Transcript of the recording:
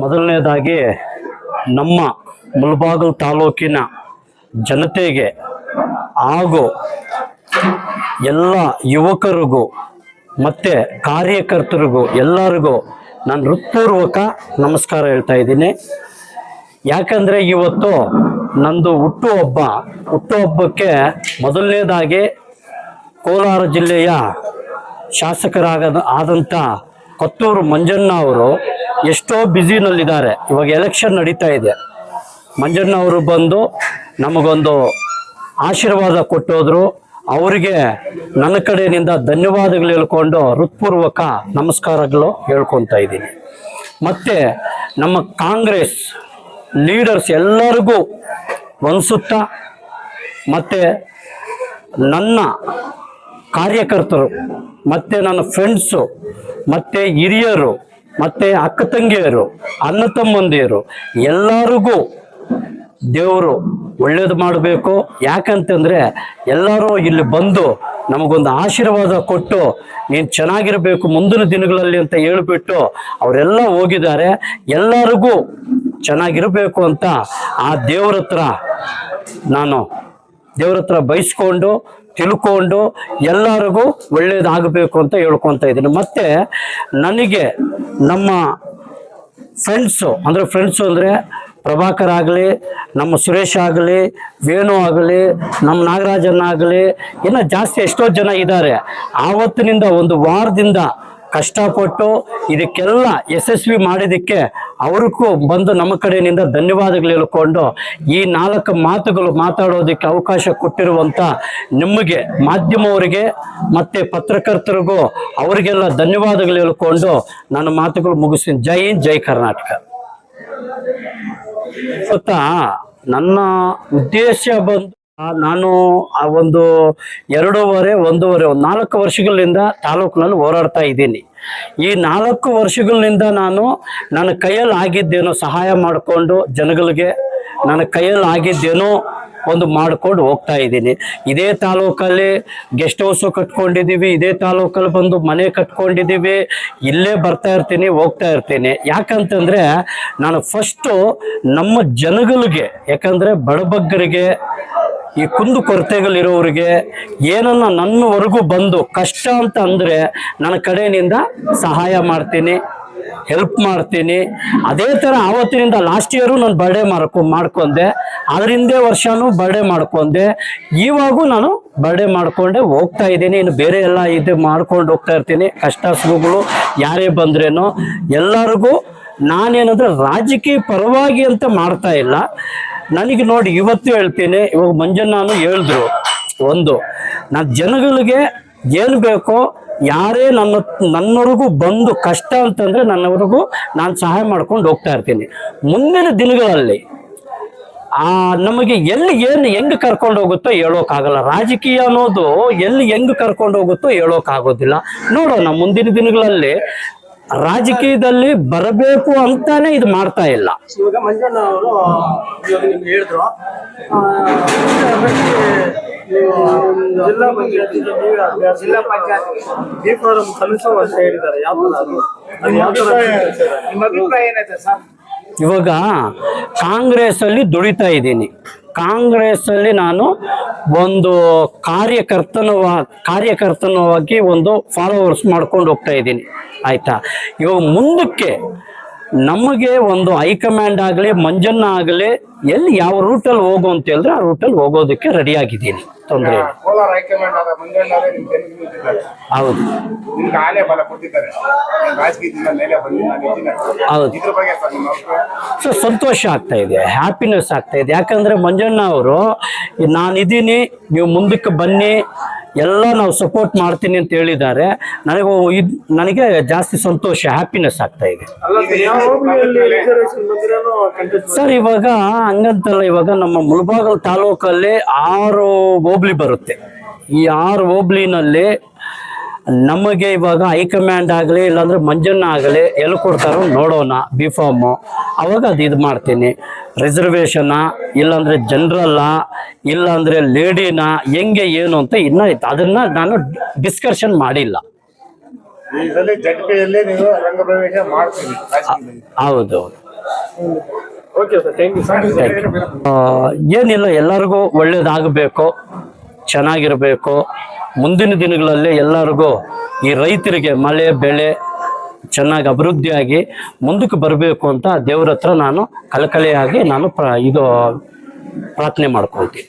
ಮೊದಲನೇದಾಗಿ ನಮ್ಮ ಮುಲ್ಬಾಗಲ್ ತಾಲೂಕಿನ ಜನತೆಗೆ ಹಾಗೂ ಎಲ್ಲ ಯುವಕರಿಗೂ ಮತ್ತು ಕಾರ್ಯಕರ್ತರಿಗೂ ಎಲ್ಲರಿಗೂ ನಾನು ಹೃತ್ಪೂರ್ವಕ ನಮಸ್ಕಾರ ಹೇಳ್ತಾ ಇದ್ದೀನಿ. ಯಾಕಂದರೆ ಇವತ್ತು ನಂದು ಹುಟ್ಟುಹಬ್ಬ ಹುಟ್ಟುಹಬ್ಬಕ್ಕೆ ಮೊದಲನೇದಾಗಿ ಕೋಲಾರ ಜಿಲ್ಲೆಯ ಶಾಸಕರಾಗದ ಆದಂಥ ಕೊತ್ತೂರು ಮಂಜಣ್ಣ ಅವರು ಎಷ್ಟೋ ಬ್ಯುಸಿನಲ್ಲಿದ್ದಾರೆ. ಇವಾಗ ಎಲೆಕ್ಷನ್ ನಡೀತಾ ಇದೆ. ಮಂಜಣ್ಣ ಅವರು ಬಂದು ನಮಗೊಂದು ಆಶೀರ್ವಾದ ಕೊಟ್ಟೋದ್ರು. ಅವರಿಗೆ ನನ್ನ ಕಡೆಯಿಂದ ಧನ್ಯವಾದಗಳು ಹೇಳ್ಕೊಂಡು ಹೃತ್ಪೂರ್ವಕ ನಮಸ್ಕಾರಗಳು ಹೇಳ್ಕೊತಾ ಇದ್ದೀನಿ. ಮತ್ತು ನಮ್ಮ ಕಾಂಗ್ರೆಸ್ ಲೀಡರ್ಸ್ ಎಲ್ಲರಿಗೂ ಅನಿಸುತ್ತಾ ಮತ್ತು ನನ್ನ ಕಾರ್ಯಕರ್ತರು, ಮತ್ತು ನನ್ನ ಫ್ರೆಂಡ್ಸು ಮತ್ತು ಹಿರಿಯರು ಮತ್ತು ಅಕ್ಕ ತಂಗಿಯರು, ಅಣ್ಣ ತಮ್ಮಂದಿರು ಎಲ್ಲರಿಗೂ ದೇವರು ಒಳ್ಳೇದು ಮಾಡಬೇಕು. ಯಾಕಂತಂದರೆ ಎಲ್ಲರೂ ಇಲ್ಲಿ ಬಂದು ನಮಗೊಂದು ಆಶೀರ್ವಾದ ಕೊಟ್ಟು ನೀನು ಚೆನ್ನಾಗಿರಬೇಕು ಮುಂದಿನ ದಿನಗಳಲ್ಲಿ ಅಂತ ಹೇಳಿಬಿಟ್ಟು ಅವರೆಲ್ಲ ಹೋಗಿದ್ದಾರೆ. ಎಲ್ಲರಿಗೂ ಚೆನ್ನಾಗಿರಬೇಕು ಅಂತ ಆ ದೇವ್ರ ಹತ್ರ ನಾನು ದೇವ್ರ ಹತ್ರ ಬಯಸ್ಕೊಂಡು, ತಿಳ್ಕೊಂಡು ಎಲ್ಲರಿಗೂ ಒಳ್ಳೇದಾಗಬೇಕು ಅಂತ ಹೇಳ್ಕೊತಾ ಇದ್ದೀನಿ. ಮತ್ತೆ ನನಗೆ ನಮ್ಮ ಫ್ರೆಂಡ್ಸು ಅಂದರೆ ಫ್ರೆಂಡ್ಸು ಅಂದರೆ ಪ್ರಭಾಕರ್ ಆಗಲಿ, ನಮ್ಮ ಸುರೇಶ್ ಆಗಲಿ, ವೇಣು ಆಗಲಿ, ನಮ್ಮ ನಾಗರಾಜನ್ ಆಗಲಿ, ಇನ್ನು ಜಾಸ್ತಿ ಎಷ್ಟೋ ಜನ ಇದ್ದಾರೆ. ಆವತ್ತಿನಿಂದ ಒಂದು ವಾರದಿಂದ ಕಷ್ಟಪಟ್ಟು ಇದಕ್ಕೆಲ್ಲ ಯಶಸ್ವಿ ಮಾಡಿದ್ದಕ್ಕೆ ಅವ್ರಿಗೂ ಬಂದು ನಮ್ಮ ಕಡೆಯಿಂದ ಧನ್ಯವಾದಗಳು ಹೇಳ್ಕೊಂಡು ಈ ನಾಲ್ಕು ಮಾತುಗಳು ಮಾತಾಡೋದಕ್ಕೆ ಅವಕಾಶ ಕೊಟ್ಟಿರುವಂಥ ನಿಮಗೆ ಮಾಧ್ಯಮವರಿಗೆ ಮತ್ತು ಪತ್ರಕರ್ತರಿಗೂ ಅವರಿಗೆಲ್ಲ ಧನ್ಯವಾದಗಳು ಹೇಳ್ಕೊಂಡು ನನ್ನ ಮಾತುಗಳು ಮುಗಿಸ್ತೀನಿ ಜೈ ಹಿಂದ್, ಜೈ ಕರ್ನಾಟಕ. ಸುತ್ತ ನನ್ನ ಉದ್ದೇಶ ಬಂದು ನಾನು ಆ ಒಂದು ಎರಡೂವರೆ, ಒಂದೂವರೆ, ಒಂದು ನಾಲ್ಕು ವರ್ಷಗಳಿಂದ ತಾಲೂಕಿನಲ್ಲಿ ಹೋರಾಡ್ತಾ ಇದ್ದೀನಿ. ಈ ನಾಲ್ಕು ವರ್ಷಗಳಿಂದ ನಾನು ನನ್ನ ಕೈಯಲ್ಲಿ ಆಗಿದ್ದೇನೋ ಸಹಾಯ ಮಾಡಿಕೊಂಡು ಜನಗಳಿಗೆ ನನ್ನ ಕೈಯಲ್ಲಿ ಆಗಿದ್ದೇನೋ ಒಂದು ಮಾಡ್ಕೊಂಡು ಹೋಗ್ತಾ ಇದ್ದೀನಿ. ಇದೇ ತಾಲೂಕಲ್ಲಿ ಗೆಸ್ಟ್ ಹೌಸು ಕಟ್ಕೊಂಡಿದ್ದೀವಿ, ಇದೇ ತಾಲೂಕಲ್ಲಿ ಬಂದು ಮನೆ ಕಟ್ಕೊಂಡಿದ್ದೀವಿ, ಇಲ್ಲೇ ಬರ್ತಾ ಇರ್ತೀನಿ, ಹೋಗ್ತಾ ಇರ್ತೀನಿ. ಯಾಕಂತಂದರೆ ನಾನು ಫಸ್ಟು ನಮ್ಮ ಜನಗಳಿಗೆ, ಯಾಕಂದರೆ ಬಡಬಗ್ಗರಿಗೆ ಈ ಕುಂದು ಕೊರತೆಗಳಿರೋರಿಗೆ ಏನನ್ನ ನನ್ನವರೆಗೂ ಬಂದು ಕಷ್ಟ ಅಂತ ಅಂದರೆ ನನ್ನ ಕಡೆಯಿಂದ ಸಹಾಯ ಮಾಡ್ತೀನಿ ಹೆಲ್ಪ್ ಮಾಡ್ತೀನಿ. ಅದೇ ಥರ ಆವತ್ತಿನಿಂದ ಲಾಸ್ಟ್ ಇಯರು ನಾನು ಬರ್ಡೇ ಮಾಡ್ಕೊ ಮಾಡ್ಕೊಂಡೆ. ಅದ್ರ ಹಿಂದೆ ವರ್ಷನೂ ಬರ್ಡೇ ಮಾಡ್ಕೊಂಡೆ. ಇವಾಗೂ ನಾನು ಬರ್ಡೇ ಮಾಡಿಕೊಂಡೆ, ಹೋಗ್ತಾ ಇದ್ದೀನಿ. ಇನ್ನು ಬೇರೆ ಎಲ್ಲ ಇದು ಮಾಡ್ಕೊಂಡು ಹೋಗ್ತಾ ಇರ್ತೀನಿ. ಕಷ್ಟ ಸುಖಗಳು ಯಾರೇ ಬಂದ್ರೇನೋ. ಎಲ್ಲರಿಗೂ ನಾನೇನಂದ್ರೆ ರಾಜಕೀಯ ಪರವಾಗಿ ಅಂತ ಮಾಡ್ತಾ ಇಲ್ಲ. ನನಗೆ ನೋಡಿ ಇವತ್ತು ಹೇಳ್ತೀನಿ, ಇವಾಗ ಮಂಜಣ್ಣನು ಹೇಳಿದ್ರು, ಒಂದು, ನಾನು ಜನಗಳಿಗೆ ಏನು ಬೇಕೋ, ಯಾರೇ ನನ್ನ, ನನ್ನವರೆಗೂ ಬಂದು ಕಷ್ಟ ಅಂತಂದರೆ ನನ್ನವರೆಗೂ ನಾನು ಸಹಾಯ ಮಾಡ್ಕೊಂಡು ಹೋಗ್ತಾ ಇರ್ತೀನಿ. ಮುಂದಿನ ದಿನಗಳಲ್ಲಿ, ಆ, ನಮಗೆ ಎಲ್ಲಿ ಏನು ಹೆಂಗೆ ಕರ್ಕೊಂಡು ಹೋಗುತ್ತೋ ಹೇಳೋಕ್ಕಾಗಲ್ಲ ರಾಜಕೀಯ ಅನ್ನೋದು ಎಲ್ಲಿ ಹೆಂಗೆ ಕರ್ಕೊಂಡು ಹೋಗುತ್ತೋ ಹೇಳೋಕ್ಕಾಗೋದಿಲ್ಲ ನೋಡೋಣ ಮುಂದಿನ ದಿನಗಳಲ್ಲಿ ರಾಜಕೀಯದಲ್ಲಿ ಬರಬೇಕು ಅಂತಾನೆ ಇದು ಮಾಡ್ತಾ ಇಲ್ಲ. ಇವಾಗ ಮಂಜಣ್ಣ ಅವರು ಇವಾಗ ನಿಮ್ಗೆ ಹೇಳಿದ್ರು. ಆ, ನೀವು ಜಿಲ್ಲಾ ಪಂಚಾಯತ್ ಜಿಲ್ಲಾ ಪಂಚಾಯತ್ ಬಿ ಫಾರಂ ಸಲ್ಲಿಸೋ ಅಂತ ಹೇಳಿದ್ದಾರೆ. ಯಾವ ಅದು? ಅದು ಯಾವ ಥರ ನಿಮ್ಮ ಅಭಿಪ್ರಾಯ ಏನೈತೆ ಸರ್? ಇವಾಗ ಕಾಂಗ್ರೆಸ್ ಅಲ್ಲಿ ದುಡಿತಾ ಇದ್ದೀನಿ. ಕಾಂಗ್ರೆಸ್ ಅಲ್ಲಿ ನಾನು ಒಂದು ಕಾರ್ಯಕರ್ತನ ಕಾರ್ಯಕರ್ತನವಾಗಿ ಒಂದು ಫಾಲೋವರ್ಸ್ ಮಾಡ್ಕೊಂಡು ಹೋಗ್ತಾ ಇದ್ದೀನಿ. ಆಯ್ತಾ? ಇವಾಗ ಮುಂದಕ್ಕೆ ನಮಗೆ ಒಂದು ಹೈಕಮಾಂಡ್ ಆಗಲಿ ಮಂಜಣ್ಣ ಆಗಲಿ ಎಲ್ಲಿ ಯಾವ ರೂಟಲ್ಲಿ ಹೋಗು ಅಂತ ಹೇಳಿದ್ರೆ ಆ ರೂಟಲ್ಲಿ ಹೋಗೋದಕ್ಕೆ ರೆಡಿ ಆಗಿದ್ದೀನಿ. ತೊಂದರೆ ಹೌದು. ಹೌದು. ಸಂತೋಷ ಆಗ್ತಾ ಇದೆ ಹ್ಯಾಪಿನೆಸ್ ಆಗ್ತಾ ಇದೆ. ಯಾಕಂದ್ರೆ ಮಂಜಣ್ಣ ಅವರು ನಾನಿದ್ದೀನಿ ನೀವು ಮುಂದಕ್ಕೆ ಬನ್ನಿ ಎಲ್ಲ ನಾವು ಸಪೋರ್ಟ್ ಮಾಡ್ತೀನಿ ಅಂತ ಹೇಳಿದ್ದಾರೆ. ನನಗೆ ಇದ್ ನನಗೆ ಜಾಸ್ತಿ ಸಂತೋಷ ಹ್ಯಾಪಿನೆಸ್ ಆಗ್ತಾ ಇದೆ. ಸರ್ ಇವಾಗ ಹಂಗಂತಲ್ಲ ಇವಾಗ ನಮ್ಮ ಮುಳಬಾಗಲ್ ತಾಲೂಕಲ್ಲಿ ಆರು ಹೋಬ್ಳಿ ಬರುತ್ತೆ. ಈ ಆರು ಹೋಬ್ಳಿನಲ್ಲಿ ನಮಗೆ ಇವಾಗ ಹೈಕಮಾಂಡ್ ಆಗಲಿ ಇಲ್ಲಾಂದ್ರೆ ಮಂಜಣ್ಣ ಆಗಲಿ ಎಲ್ಲಿ ಕೊಡ್ತಾರೋ ನೋಡೋಣ ಬಿ ಫಾರ್ಮು ಅವಾಗ ಅದು ಇದು ಮಾಡ್ತೀನಿ. ರಿಸರ್ವೇಷನ ಇಲ್ಲಾಂದ್ರೆ ಜನರಲ್ಲ ಇಲ್ಲಾಂದ್ರೆ ಲೇಡಿನ ಹೆಂಗೆ ಏನು ಅಂತ ಇನ್ನೂ ಅದನ್ನು ನಾನು ಡಿಸ್ಕಷನ್ ಮಾಡಿಲ್ಲ. ಹೌದು okay sir thank you sir ಆ, ಏನಿಲ್ಲ ಎಲ್ಲರಿಗೂ ಒಳ್ಳೇದಾಗಬೇಕು ಚೆನ್ನಾಗಿರಬೇಕು. ಮುಂದಿನ ದಿನಗಳಲ್ಲಿ ಎಲ್ಲರಿಗೂ ಈ ರೈತರಿಗೆ ಮಳೆ, ಬೆಳೆ ಚೆನ್ನಾಗಿ ಅಭಿವೃದ್ಧಿಯಾಗಿ ಮುಂದಕ್ಕೆ ಬರಬೇಕು ಅಂತ ದೇವ್ರ ಹತ್ರ ನಾನು ಕಳಕಳಿಯಾಗಿ ನಾನು ಪ್ರ ಇದು ಪ್ರಾರ್ಥನೆ ಮಾಡ್ಕೊಳ್ತೀನಿ.